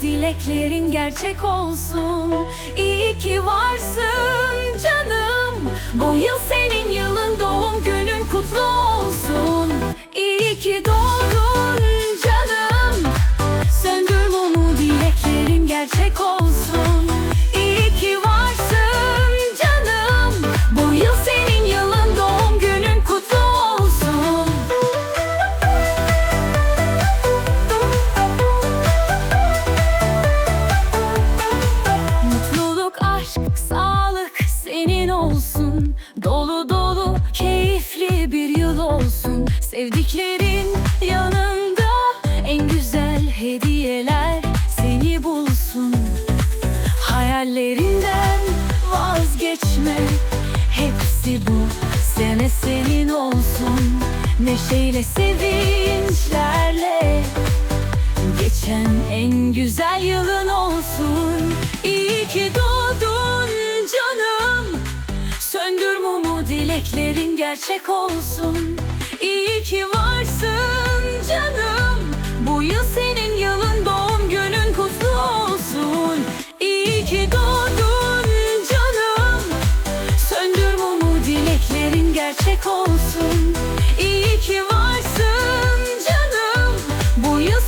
dileklerin gerçek olsun. İyi ki varsın canım. Bu yıl senin yılın doğum günün kutlu olsun aşk, sağlık senin olsun. Dolu dolu, keyifli bir yıl olsun. Sevdiklerin yanında en güzel hediyeler seni bulsun. Hayallerinden vazgeçme Hepsi bu sene senin olsun. Neşeyle sevinçlerle Geçen en güzel yılın olsun. İyi ki doğdun Dileklerin gerçek olsun. İyi ki varsın canım. Bu yıl senin yılın doğum günün kutlu olsun. İyi ki doğdun canım. Söndür mumu dileklerin gerçek olsun. İyi ki varsın canım. Bu yıl